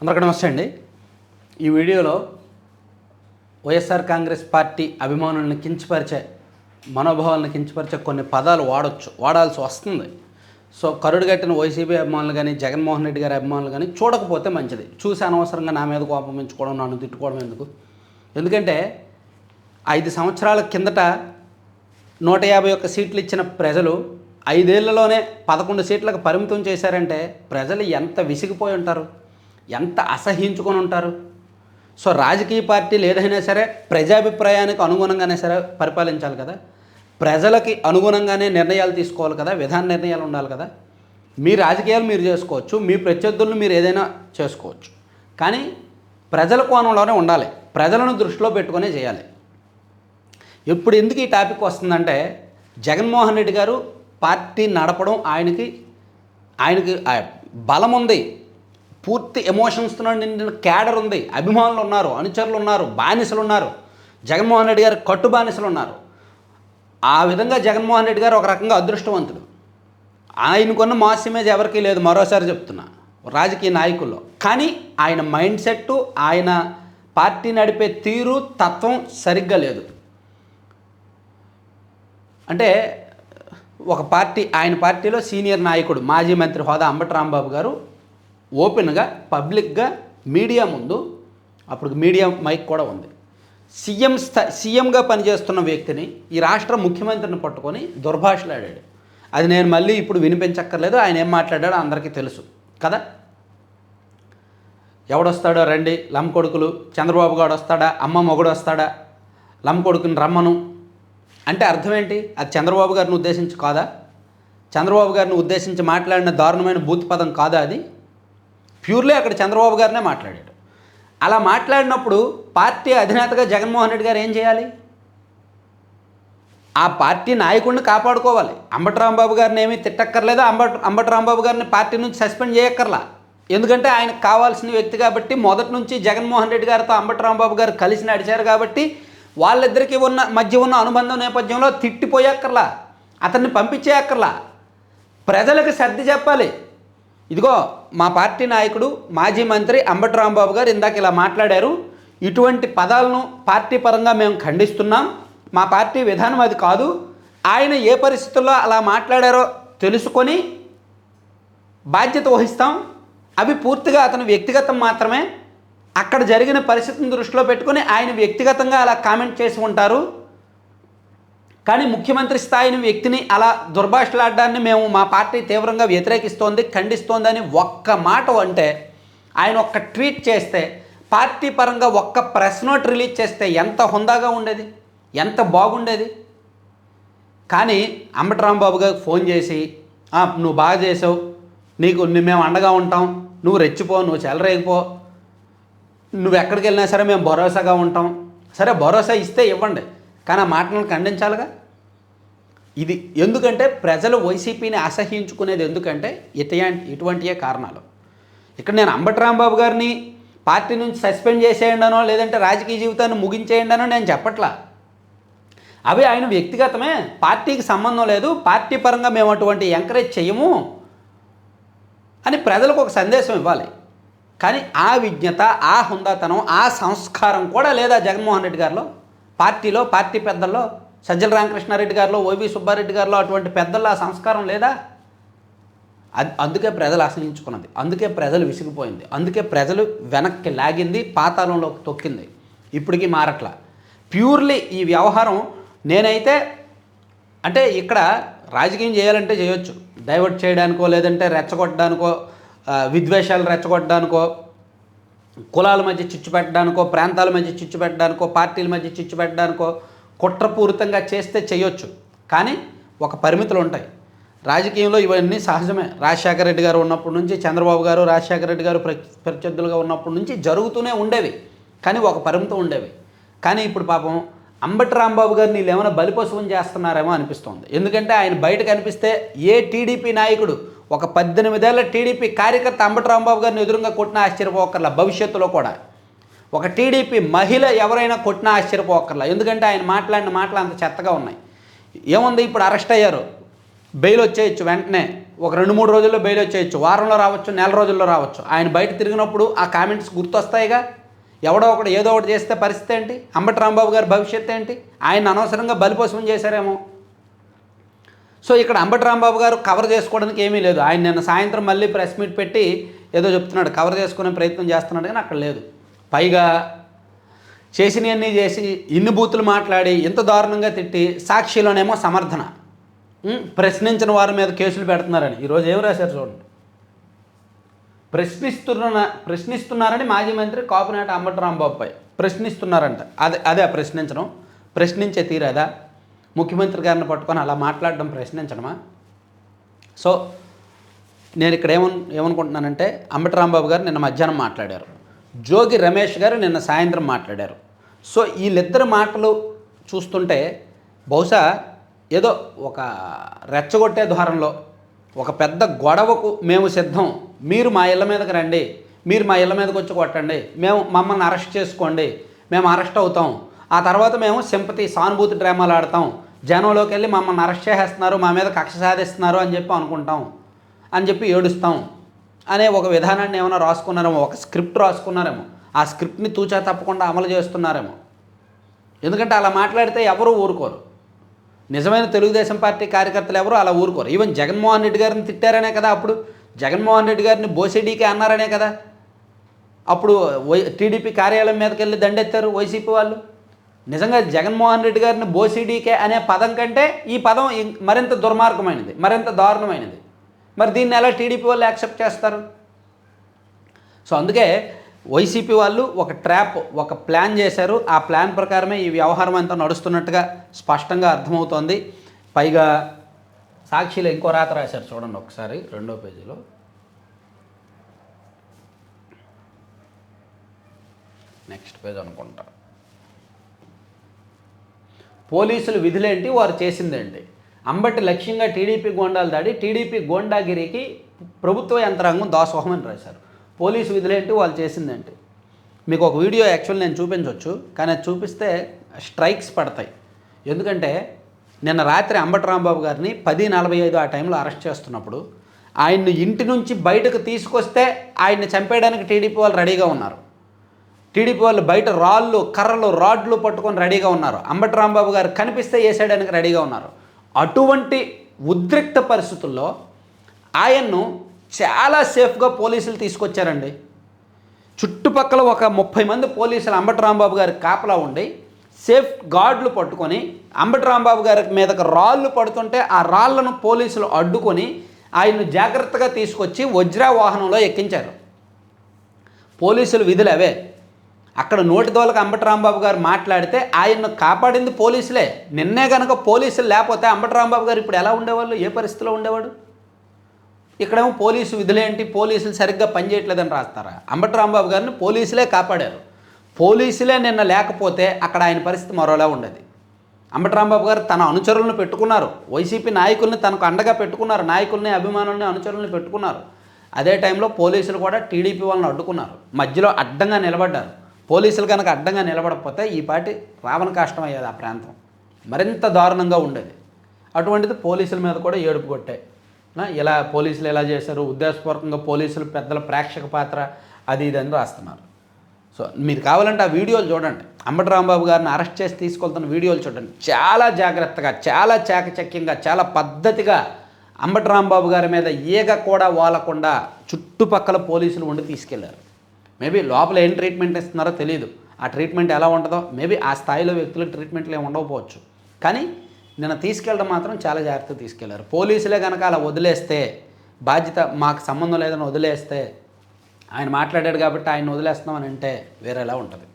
అందరికీ నమస్తే అండి. ఈ వీడియోలో వైఎస్ఆర్ కాంగ్రెస్ పార్టీ అభిమానులను కించపరిచే మనోభావాలను కించపరిచే కొన్ని పదాలు వాడచ్చు వాడాల్సి వస్తుంది. సో కరుడు కట్టిన వైసీపీ అభిమానులు కానీ జగన్మోహన్ రెడ్డి గారి అభిమానులు కానీ చూడకపోతే మంచిది. చూసి అనవసరంగా నా మీద కోపం పెంచుకోవడం నన్ను తిట్టుకోవడం ఎందుకు? ఎందుకంటే ఐదు సంవత్సరాల కిందట నూట యాభై ఒక్క సీట్లు ఇచ్చిన ప్రజలు ఐదేళ్ళలోనే పదకొండు సీట్లకు పరిమితం చేశారంటే ప్రజలు ఎంత విసిగిపోయి ఉంటారు? ఎంత అసహించుకొని ఉంటారు? సో రాజకీయ పార్టీలు ఏదైనా సరే ప్రజాభిప్రాయానికి అనుగుణంగానే సరే పరిపాలించాలి కదా. ప్రజలకి అనుగుణంగానే నిర్ణయాలు తీసుకోవాలి కదా విధాన నిర్ణయాలు ఉండాలి కదా. మీ రాజకీయాలు మీరు చేసుకోవచ్చు మీ ప్రత్యర్థులను మీరు ఏదైనా చేసుకోవచ్చు. కానీ ప్రజల కోణంలోనే ఉండాలి ప్రజలను దృష్టిలో పెట్టుకునే చేయాలి. ఇప్పుడు ఎందుకు ఈ టాపిక్ వస్తుందంటే జగన్మోహన్ రెడ్డి గారు పార్టీ నడపడం ఆయనకి ఆయనకి బలం ఉంది. పూర్తి ఎమోషన్స్తో నిండిన క్యాడర్ ఉంది. అభిమానులు ఉన్నారు అనుచరులు ఉన్నారు బానిసలు ఉన్నారు. జగన్మోహన్ రెడ్డి గారు కట్టు బానిసలు ఉన్నారు. ఆ విధంగా జగన్మోహన్ రెడ్డి గారు ఒక రకంగా అదృష్టవంతుడు. ఆయనకున్న మాస్ ఇమేజ్ ఎవరికీ లేదు. మరోసారి చెప్తున్నా. రాజకీయ నాయకుల్లో. కానీ ఆయన మైండ్ సెట్ ఆయన పార్టీ నడిపే తీరు తత్వం సరిగ్గా లేదు. అంటే ఒక పార్టీ ఆయన పార్టీలో సీనియర్ నాయకుడు మాజీ మంత్రి హోదా అంబటి రాంబాబు గారు ఓపెన్గా పబ్లిక్గా మీడియా ముందు అప్పుడు మీడియా మైక్ కూడా ఉంది. సీఎం స్థా సీఎంగా పనిచేస్తున్న వ్యక్తిని ఈ రాష్ట్ర ముఖ్యమంత్రిని పట్టుకొని దుర్భాషలాడాడు. అది నేను మళ్ళీ ఇప్పుడు వినిపించక్కర్లేదు ఆయన ఏం మాట్లాడాడో అందరికీ తెలుసు. కదా? ఎవడొస్తాడో రండి లమ్ కొడుకులు చంద్రబాబు గారు వస్తాడా అమ్మ మొగుడు వస్తాడా లమ్ కొడుకుని రమ్మను. అంటే అర్థం ఏంటి అది చంద్రబాబు గారిని ఉద్దేశించి కాదా? చంద్రబాబు గారిని ఉద్దేశించి మాట్లాడిన దారుణమైన బూత్ పదం కాదా అది? ప్యూర్లీ అక్కడ చంద్రబాబు గారినే మాట్లాడాడు. అలా మాట్లాడినప్పుడు పార్టీ అధినేతగా జగన్మోహన్ రెడ్డి గారు ఏం చేయాలి? ఆ పార్టీ నాయకుడిని కాపాడుకోవాలి. అంబటరాంబాబు గారిని ఏమీ తిట్టక్కర్లేదు. అంబటి అంబటరాంబాబు గారిని పార్టీ నుంచి సస్పెండ్ చేయక్కర్లా. ఎందుకంటే ఆయనకు కావాల్సిన వ్యక్తి కాబట్టి మొదటి నుంచి జగన్మోహన్ రెడ్డి గారితో అంబటరాంబాబు గారు కలిసి నడిచారు కాబట్టి వాళ్ళిద్దరికీ ఉన్న మధ్య ఉన్న అనుబంధం నేపథ్యంలో తిట్టిపోయక్కర్లా. అతన్ని పంపించేయక్కర్లా. ప్రజలకు సర్ది చెప్పాలి. ఇదిగో మా పార్టీ నాయకుడు మాజీ మంత్రి అంబటరాంబాబు గారు ఇందాక ఇలా మాట్లాడారు. ఇటువంటి పదాలను పార్టీ పరంగా మేము ఖండిస్తున్నాం. మా పార్టీ విధానం అది కాదు. ఆయన ఏ పరిస్థితుల్లో అలా మాట్లాడారో తెలుసుకొని బాధ్యత వహిస్తాం. అవి పూర్తిగా అతను వ్యక్తిగతం మాత్రమే. అక్కడ జరిగిన పరిస్థితిని దృష్టిలో పెట్టుకొని ఆయన వ్యక్తిగతంగా అలా కామెంట్ చేసి ఉంటారు. కానీ ముఖ్యమంత్రి స్థాయిని వ్యక్తిని అలా దుర్భాషలాడడాన్ని మేము మా పార్టీ తీవ్రంగా వ్యతిరేకిస్తోంది ఖండిస్తోందని ఒక్క మాట అంటే ఆయన ఒక్క ట్వీట్ చేస్తే పార్టీ పరంగా ఒక్క ప్రెస్ నోట్ రిలీజ్ చేస్తే ఎంత హుందాగా ఉండేది ఎంత బాగుండేది? కానీ అంబటరాంబాబు గారికి ఫోన్ చేసి నువ్వు బాగా చేసావు నీకు మేము అండగా ఉంటాం నువ్వు రెచ్చిపో నువ్వు చెలరేగిపో నువ్వు ఎక్కడికి వెళ్ళినా సరే మేము భరోసాగా ఉంటాం సరే భరోసా ఇస్తే ఇవ్వండి కానీ ఆ మాటలను ఖండించాలిగా? ఇది ఎందుకంటే ప్రజలు వైసీపీని అసహించుకునేది ఎందుకంటే ఇటువంటి ఇటువంటియే కారణాలు. ఇక్కడ నేను అంబటి రాంబాబు గారిని పార్టీ నుంచి సస్పెండ్ చేసేయండనో లేదంటే రాజకీయ జీవితాన్ని ముగించేయండనో నేను చెప్పట్లా. అవి ఆయన వ్యక్తిగతమే పార్టీకి సంబంధం లేదు పార్టీ పరంగా మేము అటువంటి ఎంకరేజ్ చేయము అని ప్రజలకు ఒక సందేశం ఇవ్వాలి. కానీ ఆ విజ్ఞత ఆ హుందాతనం ఆ సంస్కారం కూడా లేదా జగన్మోహన్ రెడ్డి గారిలో? పార్టీలో పార్టీ పెద్దల్లో సజ్జల రామకృష్ణారెడ్డి గారిలో ఓవి సుబ్బారెడ్డి గారిలో అటువంటి పెద్దల్లో ఆ సంస్కారం లేదా? అది అందుకే ప్రజలు ఆశ్రయించుకున్నది అందుకే ప్రజలు విసిగిపోయింది. అందుకే ప్రజలు వెనక్కి లాగింది పాతాళంలోకి తొక్కింది. ఇప్పటికీ మారట్లా. ప్యూర్లీ ఈ వ్యవహారం నేనైతే అంటే ఇక్కడ రాజకీయం చేయాలంటే చేయొచ్చు. డైవర్ట్ చేయడానికో లేదంటే రెచ్చగొట్టడానికో విద్వేషాలు రెచ్చగొట్టడానికో కులాల మధ్య చిచ్చు పెట్టడానికో ప్రాంతాల మధ్య చిచ్చు పెట్టడానికో పార్టీల మధ్య చిచ్చు పెట్టడానికో కుట్రపూరితంగా చేస్తే చేయొచ్చు. కానీ ఒక పరిమితులు ఉంటాయి. రాజకీయంలో ఇవన్నీ సహజమే. రాజశేఖర రెడ్డి గారు ఉన్నప్పటి నుంచి చంద్రబాబు గారు రాజశేఖర రెడ్డి గారు ప్రత్యర్థులుగా ఉన్నప్పటి నుంచి జరుగుతూనే ఉండేవి. కానీ ఒక పరిమితం ఉండేవి. కానీ ఇప్పుడు పాపం అంబటి రాంబాబు గారిని వీళ్ళు ఏమైనా బలిపశువుని చేస్తున్నారేమో అనిపిస్తోంది. ఎందుకంటే ఆయన బయట కనిపిస్తే ఏ టీడీపీ నాయకుడు ఒక పద్దెనిమిదేళ్ళ టీడీపీ కార్యకర్త అంబటి రాంబాబు గారిని ఎదురుగా కొట్టిన ఆశ్చర్యపోకర్లా భవిష్యత్తులో కూడా. ఒక టీడీపీ మహిళ ఎవరైనా కొట్టినా ఆశ్చర్యపోకర్లా. ఎందుకంటే ఆయన మాట్లాడిన మాటలు అంత చెత్తగా ఉన్నాయి. ఏముంది ఇప్పుడు అరెస్ట్ అయ్యారు. బెయిల్ వచ్చేయచ్చు వెంటనే. ఒక రెండు మూడు రోజుల్లో బెయిల్ వచ్చేయచ్చు. వారంలో రావచ్చు నెల రోజుల్లో రావచ్చు. ఆయన బయట తిరిగినప్పుడు ఆ కామెంట్స్ గుర్తొస్తాయిగా? ఎవడో ఒకటి ఏదో ఒకటి చేస్తే పరిస్థితి ఏంటి? అంబటి రాంబాబు గారి భవిష్యత్తు ఏంటి? ఆయన అనవసరంగా బలిపోసం చేశారేమో. సో ఇక్కడ అంబటి రాంబాబు గారు కవర్ చేసుకోవడానికి ఏమీ లేదు. ఆయన నిన్న సాయంత్రం మళ్ళీ ప్రెస్ మీట్ పెట్టి ఏదో చెప్తున్నాడు. కవర్ చేసుకునే ప్రయత్నం చేస్తున్నాడు కానీ అక్కడ లేదు. పైగా చేసినవన్నీ చేసి ఇన్ని బూతులు మాట్లాడి ఇంత దారుణంగా తిట్టి సాక్షిలోనేమో సమర్థన. ప్రశ్నించిన వారి మీద కేసులు పెడుతున్నారని. ఈరోజు ఏం రాశారు చూడండి. ప్రశ్నిస్తున్న ప్రశ్నిస్తున్నారని మాజీ మంత్రి కాపునాటి అంబటి రాంబాబుపై ప్రశ్నిస్తున్నారంట. అదే అదే ప్రశ్నించడం. ప్రశ్నించే తీరేదా? ముఖ్యమంత్రి గారిని పట్టుకొని అలా మాట్లాడడం ప్రశ్నించడమా? సో నేను ఇక్కడ ఏమను ఏమనుకుంటున్నానంటే అంబటి రాంబాబు గారు నిన్న మధ్యాహ్నం మాట్లాడారు. జోగి రమేష్ గారు నిన్న సాయంత్రం మాట్లాడారు. సో వీళ్ళిద్దరి మాటలు చూస్తుంటే బహుశా ఏదో ఒక రెచ్చగొట్టే ద్వారంలో ఒక పెద్ద గొడవకు మేము సిద్ధం. మీరు మా ఇళ్ళ మీదకి రండి. మీరు మా ఇళ్ళ మీదకి వచ్చి కొట్టండి. మేము మమ్మల్ని అరెస్ట్ చేసుకోండి. మేము అరెస్ట్ అవుతాం. ఆ తర్వాత మేము సింపతి సానుభూతి డ్రామాలు ఆడతాం. జనంలోకి వెళ్ళి మమ్మల్ని అరెస్ట్ చేసేస్తున్నారు మా మీద కక్ష సాధిస్తున్నారు అని చెప్పి అనుకుంటాం. అని చెప్పి ఏడుస్తాం. అనే ఒక విధానాన్ని ఏమైనా రాసుకున్నారేమో ఒక స్క్రిప్ట్ రాసుకున్నారేమో. ఆ స్క్రిప్ట్ని తూచా తప్పకుండా అమలు చేస్తున్నారేమో. ఎందుకంటే అలా మాట్లాడితే ఎవరూ ఊరుకోరు. నిజమైన తెలుగుదేశం పార్టీ కార్యకర్తలు ఎవరు అలా ఊరుకోరు. ఈవెన్ జగన్మోహన్ రెడ్డి గారిని తిట్టారనే కదా అప్పుడు. జగన్మోహన్ రెడ్డి గారిని బోసిడీకే అన్నారనే కదా. అప్పుడు వై టీడీపీ కార్యాలయం మీదకి వెళ్ళి దండెత్తారు వైసీపీ వాళ్ళు. నిజంగా జగన్మోహన్ రెడ్డి గారిని బోసిడీకే అనే పదం కంటే ఈ పదం మరింత దుర్మార్గమైనది మరింత దారుణమైనది. మరి దీన్ని ఎలా టీడీపీ వాళ్ళు యాక్సెప్ట్ చేస్తారు? సో అందుకే వైసీపీ వాళ్ళు ఒక ట్రాప్ ఒక ప్లాన్ చేశారు. ఆ ప్లాన్ ప్రకారమే ఈ వ్యవహారం అంతా నడుస్తున్నట్టుగా స్పష్టంగా అర్థమవుతోంది. పైగా సాక్షిలో ఇంకో రాత రాశారు చూడండి ఒకసారి రెండో పేజీలో. నెక్స్ట్ పేజ్ అనుకుంటా. పోలీసులు విధులేంటి? వారు చేసిందేంటి? అంబటి లక్ష్యంగా టీడీపీ గోండాలు దాడి టీడీపీ గోండాగిరికి ప్రభుత్వ యంత్రాంగం దాసోహమని రాశారు. పోలీసు విధులేంటి? వాళ్ళు చేసిందేంటి? మీకు ఒక వీడియో యాక్చువల్ నేను చూపించవచ్చు కానీ అది చూపిస్తే స్ట్రైక్స్ పడతాయి. ఎందుకంటే నిన్న రాత్రి అంబటి రాంబాబు గారిని పది నలభై ఐదు ఆ టైంలో అరెస్ట్ చేస్తున్నప్పుడు ఆయన్ని ఇంటి నుంచి బయటకు తీసుకొస్తే ఆయన్ని చంపేయడానికి టీడీపీ వాళ్ళు రెడీగా ఉన్నారు. టీడీపీ వాళ్ళు బయట రాళ్ళు కర్రలు రాడ్లు పట్టుకొని రెడీగా ఉన్నారు. అంబటి రాంబాబు గారు కనిపిస్తే వేసేయడానికి రెడీగా ఉన్నారు. అటువంటి ఉద్రిక్త పరిస్థితుల్లో ఆయన్ను చాలా సేఫ్గా పోలీసులు తీసుకొచ్చారండి. చుట్టుపక్కల ఒక ముప్పై మంది పోలీసులు అంబటి రాంబాబు గారి కాపలా ఉండి సేఫ్ గార్డులు పట్టుకొని అంబటి రాంబాబు గారి మీదకి రాళ్ళు పడుతుంటే ఆ రాళ్ళను పోలీసులు అడ్డుకొని ఆయన్ను జాగ్రత్తగా తీసుకొచ్చి వజ్రా వాహనంలో ఎక్కించారు. పోలీసులు విధులు అవే. అక్కడ నోటి దోలకు అంబటరాంబాబు గారు మాట్లాడితే ఆయన్ను కాపాడింది పోలీసులే. నిన్నే కనుక పోలీసులు లేకపోతే అంబటరాంబాబు గారు ఇప్పుడు ఎలా ఉండేవాళ్ళు? ఏ పరిస్థితిలో ఉండేవాడు? ఇక్కడేమో పోలీసు విధులేంటి? పోలీసులు సరిగ్గా పనిచేయట్లేదని రాస్తారా? అంబటరాంబాబు గారిని పోలీసులే కాపాడారు. పోలీసులే నిన్న లేకపోతే అక్కడ ఆయన పరిస్థితి మరోలా ఉండేది. అంబటరాంబాబు గారు తన అనుచరులను పెట్టుకున్నారు. వైసీపీ నాయకుల్ని తనకు అండగా పెట్టుకున్నారు. నాయకుల్ని అభిమానుల్ని అనుచరులను పెట్టుకున్నారు. అదే టైంలో పోలీసులు కూడా టీడీపీ వాళ్ళని అడ్డుకున్నారు. మధ్యలో అడ్డంగా నిలబడ్డారు. పోలీసులు కనుక అడ్డంగా నిలబడకపోతే ఈ పాటి రావణ కాష్టం అయ్యేది ఆ ప్రాంతం. మరింత దారుణంగా ఉండేది. అటువంటిది పోలీసుల మీద కూడా ఏడుపు కొట్టాయి ఇలా పోలీసులు ఎలా చేశారు? ఉద్దేశపూర్వకంగా పోలీసులు పెద్దల ప్రేక్షక పాత్ర అది ఇది అని రాస్తున్నారు. సో మీరు కావాలంటే ఆ వీడియోలు చూడండి. అంబటి రాంబాబు గారిని అరెస్ట్ చేసి తీసుకెళ్తున్న వీడియోలు చూడండి. చాలా జాగ్రత్తగా చాలా చాకచక్యంగా చాలా పద్ధతిగా అంబటి రాంబాబు గారి మీద ఈగ కూడా వాలకుండా చుట్టుపక్కల పోలీసులు ఉండి తీసుకెళ్ళారు. మేబీ లోపల ఏం ట్రీట్మెంట్ ఇస్తున్నారో తెలియదు ఆ ట్రీట్మెంట్ ఎలా ఉంటుందో మేబీ ఆ స్థాయిలో వ్యక్తులకు ట్రీట్మెంట్లు ఏమి ఉండకపోవచ్చు. కానీ నిన్న తీసుకెళ్ళడం మాత్రం చాలా జాగ్రత్తగా తీసుకెళ్ళారు. పోలీసులే కనుక అలా వదిలేస్తే బాధ్యత మాకు సంబంధం లేదని వదిలేస్తే ఆయన మాట్లాడాడు కాబట్టి ఆయన వదిలేస్తున్నామని అంటే వేరేలా ఉంటుంది.